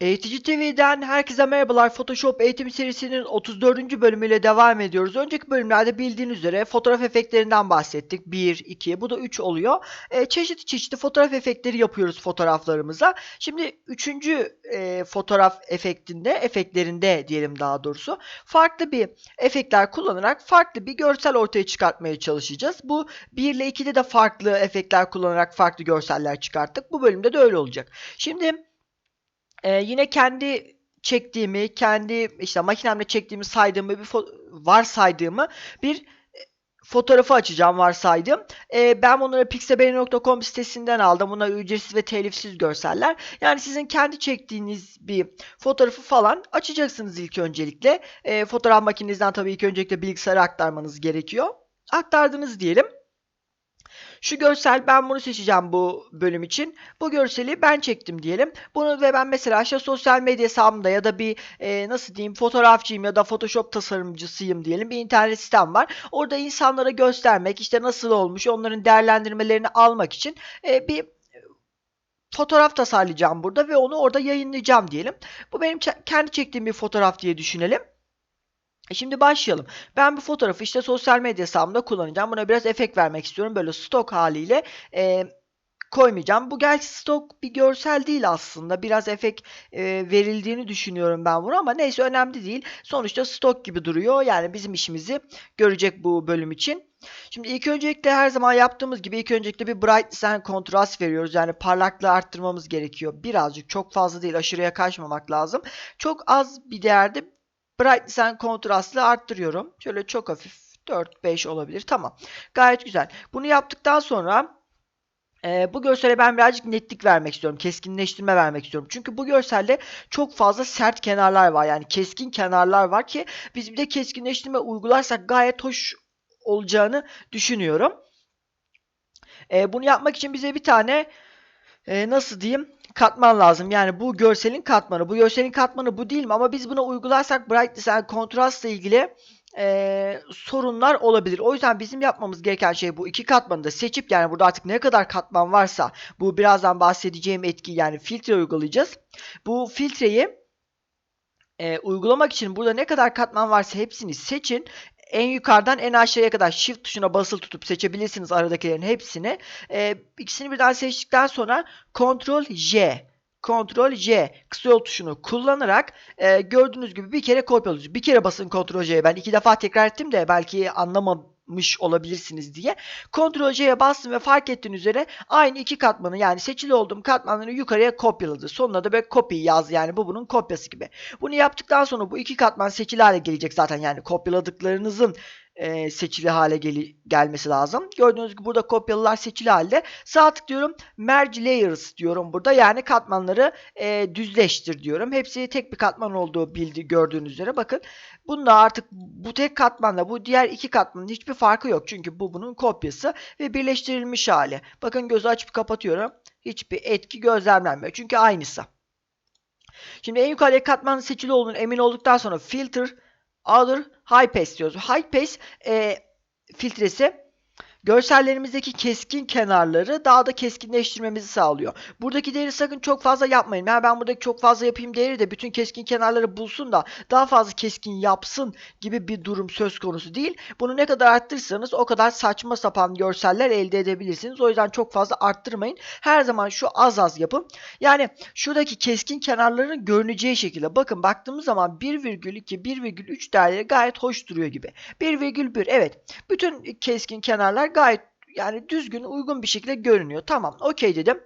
Eğitici TV'den herkese merhabalar. Photoshop eğitim serisinin 34. bölümüyle devam ediyoruz. Önceki bölümlerde bildiğiniz üzere fotoğraf efektlerinden bahsettik. 1, 2, bu da 3 oluyor. E, çeşitli çeşitli fotoğraf efektleri yapıyoruz fotoğraflarımıza. Şimdi 3. E, fotoğraf efektinde, efektlerinde diyelim daha doğrusu. Farklı bir efektler kullanarak farklı bir görsel ortaya çıkartmaya çalışacağız. Bu 1 ile 2'de de farklı efektler kullanarak farklı görseller çıkarttık. Bu bölümde de öyle olacak. Şimdi ee, yine kendi çektiğimi, kendi işte makinemle çektiğimi saydığımı bir varsaydığımı bir e, fotoğrafı açacağım varsaydım. Ee, ben bunları pixabay.com sitesinden aldım. Bunlar ücretsiz ve telifsiz görseller. Yani sizin kendi çektiğiniz bir fotoğrafı falan açacaksınız ilk öncelikle. Ee, fotoğraf makinenizden tabii ilk öncelikle bilgisayara aktarmanız gerekiyor. Aktardınız diyelim. Şu görsel ben bunu seçeceğim bu bölüm için. Bu görseli ben çektim diyelim. Bunu ve ben mesela işte sosyal medya hesabımda ya da bir e, nasıl diyeyim fotoğrafçıyım ya da Photoshop tasarımcısıyım diyelim. Bir internet sitem var. Orada insanlara göstermek işte nasıl olmuş onların değerlendirmelerini almak için e, bir fotoğraf tasarlayacağım burada ve onu orada yayınlayacağım diyelim. Bu benim kendi çektiğim bir fotoğraf diye düşünelim. E Şimdi başlayalım. Ben bu fotoğrafı işte sosyal medya hesabımda kullanacağım. Buna biraz efekt vermek istiyorum. Böyle stok haliyle e, koymayacağım. Bu gerçi stok bir görsel değil aslında. Biraz efekt e, verildiğini düşünüyorum ben bunu ama neyse önemli değil. Sonuçta stok gibi duruyor. Yani bizim işimizi görecek bu bölüm için. Şimdi ilk öncelikle her zaman yaptığımız gibi ilk öncelikle bir brightness and contrast veriyoruz. Yani parlaklığı arttırmamız gerekiyor. Birazcık çok fazla değil aşırıya kaçmamak lazım. Çok az bir değerde brightness and contrast'ı arttırıyorum. Şöyle çok hafif 4-5 olabilir. Tamam. Gayet güzel. Bunu yaptıktan sonra e, bu görsele ben birazcık netlik vermek istiyorum. Keskinleştirme vermek istiyorum. Çünkü bu görselde çok fazla sert kenarlar var. Yani keskin kenarlar var ki biz bir de keskinleştirme uygularsak gayet hoş olacağını düşünüyorum. E, bunu yapmak için bize bir tane e, nasıl diyeyim katman lazım. Yani bu görselin katmanı. Bu görselin katmanı bu değil mi? Ama biz buna uygularsak brightness and contrast ile ilgili e, sorunlar olabilir. O yüzden bizim yapmamız gereken şey bu iki katmanı da seçip yani burada artık ne kadar katman varsa bu birazdan bahsedeceğim etki yani filtre uygulayacağız. Bu filtreyi e, uygulamak için burada ne kadar katman varsa hepsini seçin. En yukarıdan en aşağıya kadar shift tuşuna basılı tutup seçebilirsiniz aradakilerin hepsini. E, ikisini birden seçtikten sonra Ctrl J Ctrl J kısa yol tuşunu kullanarak e, gördüğünüz gibi bir kere kopyalıyoruz. Bir kere basın Ctrl J'ye. Ben iki defa tekrar ettim de belki anlamamış olabilirsiniz diye. Ctrl J'ye bastım ve fark ettiğiniz üzere aynı iki katmanı yani seçili olduğum katmanları yukarıya kopyaladı. Sonuna da böyle copy yaz yani bu bunun kopyası gibi. Bunu yaptıktan sonra bu iki katman seçili hale gelecek zaten yani kopyaladıklarınızın e, seçili hale gel gelmesi lazım. Gördüğünüz gibi burada kopyalılar seçili halde. Sağ tıklıyorum. Merge Layers diyorum burada. Yani katmanları e, düzleştir diyorum. Hepsi tek bir katman olduğu bildi gördüğünüz üzere. Bakın bunda artık bu tek katmanla bu diğer iki katmanın hiçbir farkı yok. Çünkü bu bunun kopyası ve birleştirilmiş hali. Bakın gözü açıp kapatıyorum. Hiçbir etki gözlemlenmiyor. Çünkü aynısı. Şimdi en yukarıya katmanın seçili olduğunu emin olduktan sonra filter Other High Pass diyoruz. High Pass e, filtresi görsellerimizdeki keskin kenarları daha da keskinleştirmemizi sağlıyor. Buradaki değeri sakın çok fazla yapmayın. Yani ben buradaki çok fazla yapayım değeri de bütün keskin kenarları bulsun da daha fazla keskin yapsın gibi bir durum söz konusu değil. Bunu ne kadar arttırırsanız o kadar saçma sapan görseller elde edebilirsiniz. O yüzden çok fazla arttırmayın. Her zaman şu az az yapın. Yani şuradaki keskin kenarların görüneceği şekilde. Bakın baktığımız zaman 1,2, 1,3 değerleri gayet hoş duruyor gibi. 1,1 evet. Bütün keskin kenarlar gayet yani düzgün uygun bir şekilde görünüyor. Tamam okey dedim.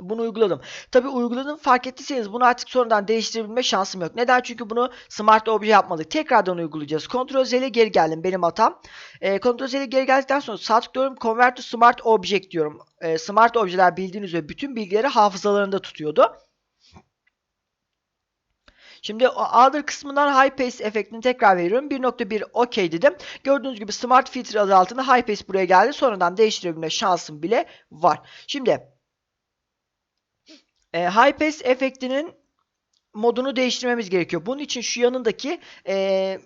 Bunu uyguladım. Tabi uyguladım fark ettiyseniz bunu artık sonradan değiştirebilme şansım yok. Neden? Çünkü bunu Smart Obje yapmadık. Tekrardan uygulayacağız. Ctrl Z ile geri geldim. Benim hatam. E, Ctrl Z ile geri geldikten sonra sağ tıklıyorum. Convert to Smart Object diyorum. E, smart objeler bildiğiniz üzere bütün bilgileri hafızalarında tutuyordu. Şimdi o Other kısmından High Pace efektini tekrar veriyorum. 1.1 OK dedim. Gördüğünüz gibi Smart Filter adı altında High Pace buraya geldi. Sonradan değiştirebilme şansım bile var. Şimdi e, High Pace efektinin modunu değiştirmemiz gerekiyor. Bunun için şu yanındaki e,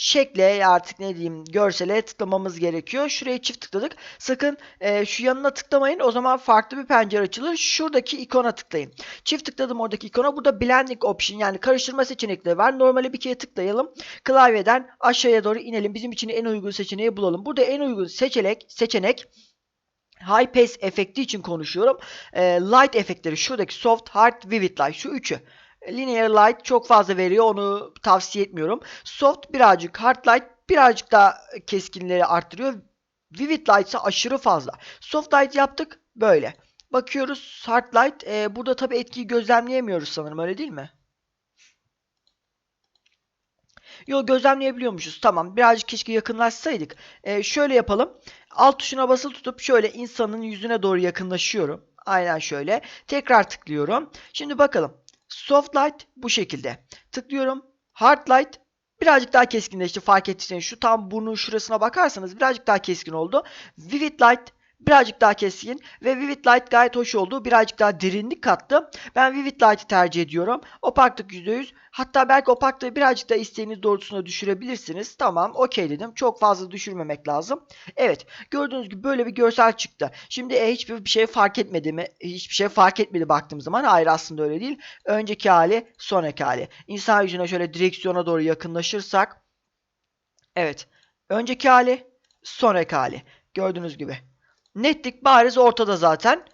şekle artık ne diyeyim görsele tıklamamız gerekiyor. Şuraya çift tıkladık. Sakın e, şu yanına tıklamayın. O zaman farklı bir pencere açılır. Şuradaki ikona tıklayın. Çift tıkladım oradaki ikona. Burada blending option yani karıştırma seçenekleri var. Normali bir kere tıklayalım. Klavyeden aşağıya doğru inelim. Bizim için en uygun seçeneği bulalım. Burada en uygun seçenek seçenek High Pace efekti için konuşuyorum. E, light efektleri şuradaki Soft, Hard, Vivid Light şu üçü. Linear Light çok fazla veriyor onu tavsiye etmiyorum. Soft birazcık, Hard Light birazcık daha keskinleri arttırıyor. Vivid Light ise aşırı fazla. Soft Light yaptık böyle. Bakıyoruz Hard Light. E, burada tabi etkiyi gözlemleyemiyoruz sanırım öyle değil mi? Yo gözlemleyebiliyormuşuz. Tamam. Birazcık keşke yakınlaşsaydık. Ee, şöyle yapalım. Alt tuşuna basılı tutup şöyle insanın yüzüne doğru yakınlaşıyorum. Aynen şöyle. Tekrar tıklıyorum. Şimdi bakalım. Soft light bu şekilde. Tıklıyorum. Hard light birazcık daha keskinleşti. Fark ettiyseniz şu tam burnun şurasına bakarsanız birazcık daha keskin oldu. Vivid light birazcık daha keskin ve Vivid Light gayet hoş oldu. Birazcık daha derinlik kattı. Ben Vivid Light'ı tercih ediyorum. Opaklık %100. Hatta belki opaklığı birazcık da isteğiniz doğrultusunda düşürebilirsiniz. Tamam okey dedim. Çok fazla düşürmemek lazım. Evet gördüğünüz gibi böyle bir görsel çıktı. Şimdi e, hiçbir bir şey fark etmedi mi? Hiçbir şey fark etmedi baktığım zaman. Hayır aslında öyle değil. Önceki hali sonraki hali. İnsan yüzüne şöyle direksiyona doğru yakınlaşırsak. Evet. Önceki hali sonraki hali. Gördüğünüz gibi. Netlik bariz ortada zaten.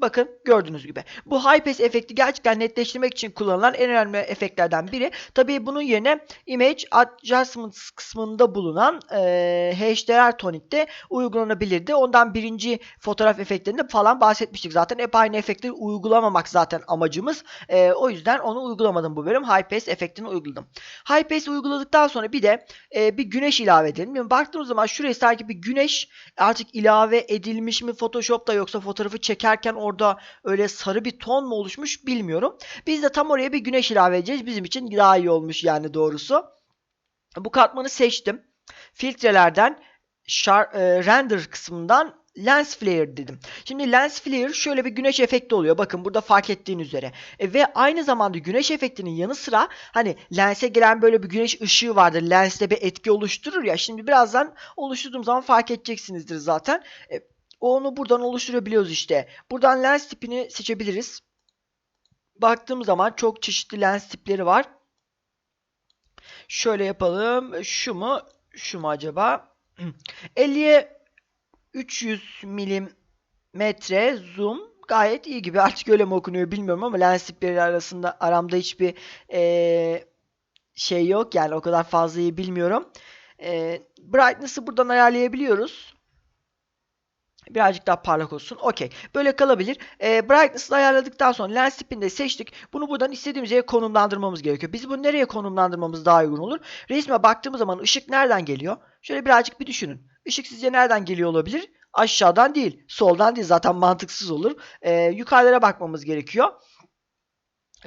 Bakın gördüğünüz gibi. Bu high pass efekti gerçekten netleştirmek için kullanılan en önemli efektlerden biri. Tabii bunun yerine image adjustments kısmında bulunan e, HDR tonikte uygulanabilirdi. Ondan birinci fotoğraf efektlerinde falan bahsetmiştik zaten. Hep aynı efektleri uygulamamak zaten amacımız. E, o yüzden onu uygulamadım bu bölüm. High pass efektini uyguladım. High pass uyguladıktan sonra bir de e, bir güneş ilave edelim. Yani baktığımız zaman şuraya sanki bir güneş artık ilave edilmiş mi Photoshop'ta yoksa fotoğrafı çekerken orada öyle sarı bir ton mu oluşmuş bilmiyorum. Biz de tam oraya bir güneş ilave edeceğiz. Bizim için daha iyi olmuş yani doğrusu. Bu katmanı seçtim. Filtrelerden şar, e, render kısmından lens flare dedim. Şimdi lens flare şöyle bir güneş efekti oluyor. Bakın burada fark ettiğin üzere. E, ve aynı zamanda güneş efektinin yanı sıra hani lense gelen böyle bir güneş ışığı vardır. Lenste bir etki oluşturur ya. Şimdi birazdan oluşturduğum zaman fark edeceksinizdir zaten. E, onu buradan oluşturabiliyoruz işte. Buradan lens tipini seçebiliriz. Baktığım zaman çok çeşitli lens tipleri var. Şöyle yapalım. Şu mu? Şu mu acaba? 50'ye 300 milimetre zoom gayet iyi gibi. Artık öyle mi okunuyor bilmiyorum ama lens tipleri arasında aramda hiçbir ee, şey yok. Yani o kadar fazla iyi bilmiyorum. E, brightness'ı buradan ayarlayabiliyoruz. Birazcık daha parlak olsun. Okey. Böyle kalabilir. E, brightness'ı ayarladıktan sonra lens tipini de seçtik. Bunu buradan istediğimiz yere konumlandırmamız gerekiyor. Biz bunu nereye konumlandırmamız daha uygun olur? Resme baktığımız zaman ışık nereden geliyor? Şöyle birazcık bir düşünün. Işık sizce nereden geliyor olabilir? Aşağıdan değil. Soldan değil. Zaten mantıksız olur. E, yukarılara bakmamız gerekiyor.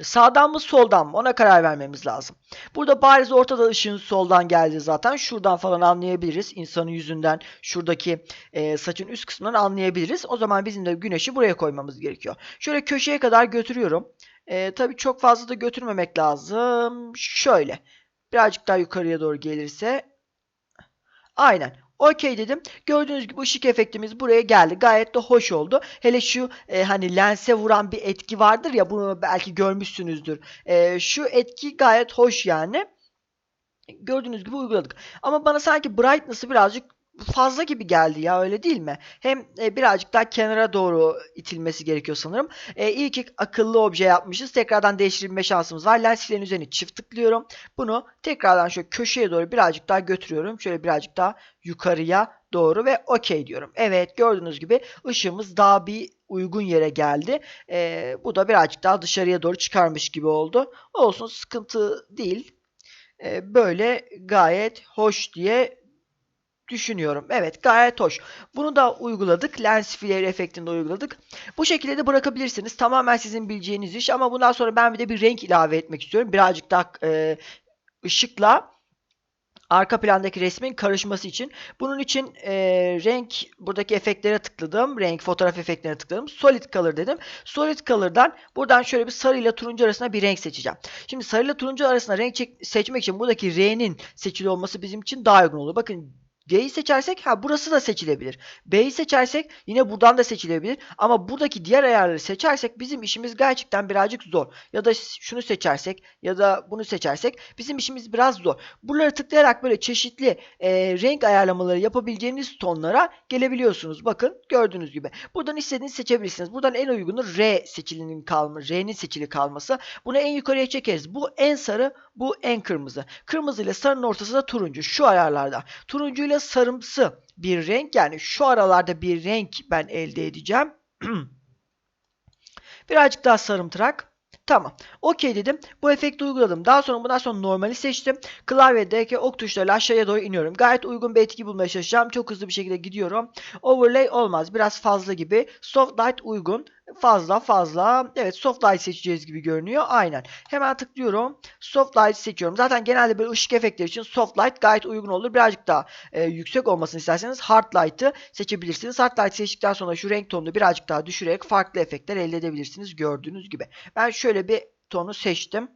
Sağdan mı soldan mı ona karar vermemiz lazım. Burada bariz ortada ışığın soldan geldi zaten. Şuradan falan anlayabiliriz. İnsanın yüzünden şuradaki e, saçın üst kısmından anlayabiliriz. O zaman bizim de güneşi buraya koymamız gerekiyor. Şöyle köşeye kadar götürüyorum. E, tabii çok fazla da götürmemek lazım. Şöyle. Birazcık daha yukarıya doğru gelirse. Aynen. Okey dedim. Gördüğünüz gibi ışık efektimiz buraya geldi. Gayet de hoş oldu. Hele şu e, hani lense vuran bir etki vardır ya bunu belki görmüşsünüzdür. E, şu etki gayet hoş yani. Gördüğünüz gibi uyguladık. Ama bana sanki brightness'ı birazcık fazla gibi geldi ya öyle değil mi? Hem e, birazcık daha kenara doğru itilmesi gerekiyor sanırım. E, iyi ki akıllı obje yapmışız. Tekrardan değiştirebilme şansımız var. Lenslerin üzerine çift tıklıyorum. Bunu tekrardan şöyle köşeye doğru birazcık daha götürüyorum. Şöyle birazcık daha yukarıya doğru ve okey diyorum. Evet gördüğünüz gibi ışığımız daha bir uygun yere geldi. E, bu da birazcık daha dışarıya doğru çıkarmış gibi oldu. Olsun sıkıntı değil. E, böyle gayet hoş diye düşünüyorum. Evet gayet hoş. Bunu da uyguladık. Lens flare efektini de uyguladık. Bu şekilde de bırakabilirsiniz. Tamamen sizin bileceğiniz iş ama bundan sonra ben bir de bir renk ilave etmek istiyorum. Birazcık daha e, ışıkla arka plandaki resmin karışması için. Bunun için e, renk buradaki efektlere tıkladım. Renk fotoğraf efektlerine tıkladım. Solid color dedim. Solid color'dan buradan şöyle bir sarı ile turuncu arasında bir renk seçeceğim. Şimdi sarı ile turuncu arasında renk seçmek için buradaki R'nin seçili olması bizim için daha uygun olur. Bakın G'yi seçersek ha burası da seçilebilir. B'yi seçersek yine buradan da seçilebilir. Ama buradaki diğer ayarları seçersek bizim işimiz gerçekten birazcık zor. Ya da şunu seçersek ya da bunu seçersek bizim işimiz biraz zor. Buraları tıklayarak böyle çeşitli e, renk ayarlamaları yapabileceğiniz tonlara gelebiliyorsunuz. Bakın gördüğünüz gibi. Buradan istediğinizi seçebilirsiniz. Buradan en uygunu R seçilinin kalma, R'nin seçili kalması. Bunu en yukarıya çekeriz. Bu en sarı, bu en kırmızı. Kırmızı ile sarının ortası da turuncu. Şu ayarlarda. Turuncu ile sarımsı bir renk yani şu aralarda bir renk ben elde edeceğim. Birazcık daha sarımtırak. Tamam. Okey dedim. Bu efekti uyguladım. Daha sonra bundan sonra normali seçtim. Klavyedeki ok tuşlarıyla aşağıya doğru iniyorum. Gayet uygun bir etki bulmaya çalışacağım. Çok hızlı bir şekilde gidiyorum. Overlay olmaz. Biraz fazla gibi. Soft light uygun. Fazla fazla. Evet soft light seçeceğiz gibi görünüyor. Aynen. Hemen tıklıyorum. Soft light seçiyorum. Zaten genelde böyle ışık efektleri için soft light gayet uygun olur. Birazcık daha e, yüksek olmasını isterseniz hard light'ı seçebilirsiniz. Hard light seçtikten sonra şu renk tonunu birazcık daha düşürerek farklı efektler elde edebilirsiniz. Gördüğünüz gibi. Ben şöyle bir tonu seçtim.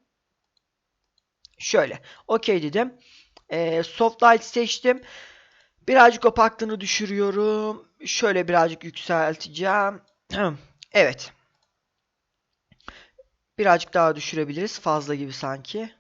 Şöyle. Okey dedim. E, soft light seçtim. Birazcık opaklığını düşürüyorum. Şöyle birazcık yükselteceğim. Evet. Birazcık daha düşürebiliriz. Fazla gibi sanki.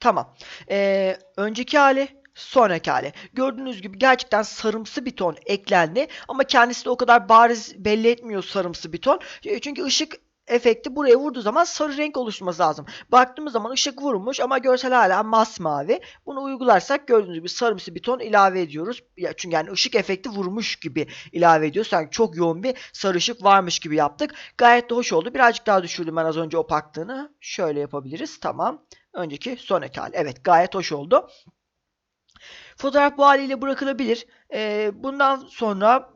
Tamam. Ee, önceki hali sonraki hali. Gördüğünüz gibi gerçekten sarımsı bir ton eklendi. Ama kendisi de o kadar bariz belli etmiyor sarımsı bir ton. Çünkü ışık efekti buraya vurduğu zaman sarı renk oluşması lazım. Baktığımız zaman ışık vurmuş ama görsel hala masmavi. Bunu uygularsak gördüğünüz gibi sarımsı bir ton ilave ediyoruz. Ya çünkü yani ışık efekti vurmuş gibi ilave ediyoruz. Sanki çok yoğun bir sarı ışık varmış gibi yaptık. Gayet de hoş oldu. Birazcık daha düşürdüm ben az önce opaklığını. Şöyle yapabiliriz. Tamam. Önceki sonraki hali. Evet gayet hoş oldu. Fotoğraf bu haliyle bırakılabilir. Ee, bundan sonra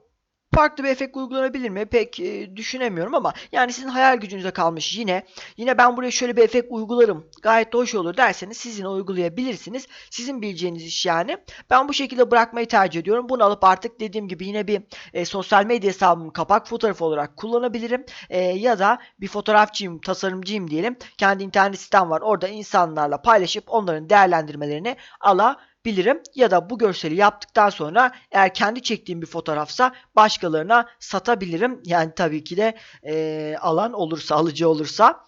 farklı bir efekt uygulanabilir mi? Pek e, düşünemiyorum ama yani sizin hayal gücünüze kalmış yine. Yine ben buraya şöyle bir efekt uygularım. Gayet de hoş olur derseniz siz yine uygulayabilirsiniz. Sizin bileceğiniz iş yani. Ben bu şekilde bırakmayı tercih ediyorum. Bunu alıp artık dediğim gibi yine bir e, sosyal medya hesabımın kapak fotoğrafı olarak kullanabilirim. E, ya da bir fotoğrafçıyım, tasarımcıyım diyelim. Kendi internet sitem var. Orada insanlarla paylaşıp onların değerlendirmelerini alabilirim bilirim ya da bu görseli yaptıktan sonra eğer kendi çektiğim bir fotoğrafsa başkalarına satabilirim. Yani tabii ki de e, alan olursa, alıcı olursa.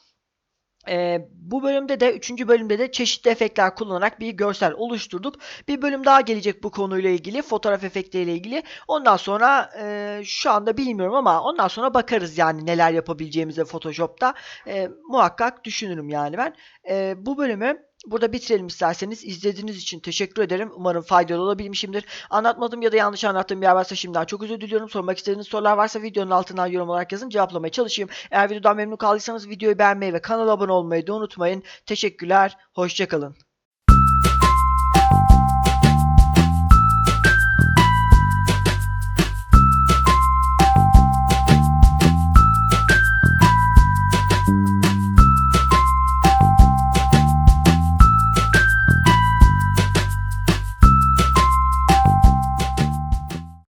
E, bu bölümde de, üçüncü bölümde de çeşitli efektler kullanarak bir görsel oluşturduk. Bir bölüm daha gelecek bu konuyla ilgili, fotoğraf efektleriyle ilgili. Ondan sonra e, şu anda bilmiyorum ama ondan sonra bakarız yani neler yapabileceğimize Photoshop'ta. E, muhakkak düşünürüm yani ben. E, bu bölümü Burada bitirelim isterseniz. İzlediğiniz için teşekkür ederim. Umarım faydalı olabilmişimdir. Anlatmadığım ya da yanlış anlattığım bir yer varsa şimdiden çok özür diliyorum. Sormak istediğiniz sorular varsa videonun altından yorum olarak yazın. Cevaplamaya çalışayım. Eğer videodan memnun kaldıysanız videoyu beğenmeyi ve kanala abone olmayı da unutmayın. Teşekkürler. Hoşçakalın.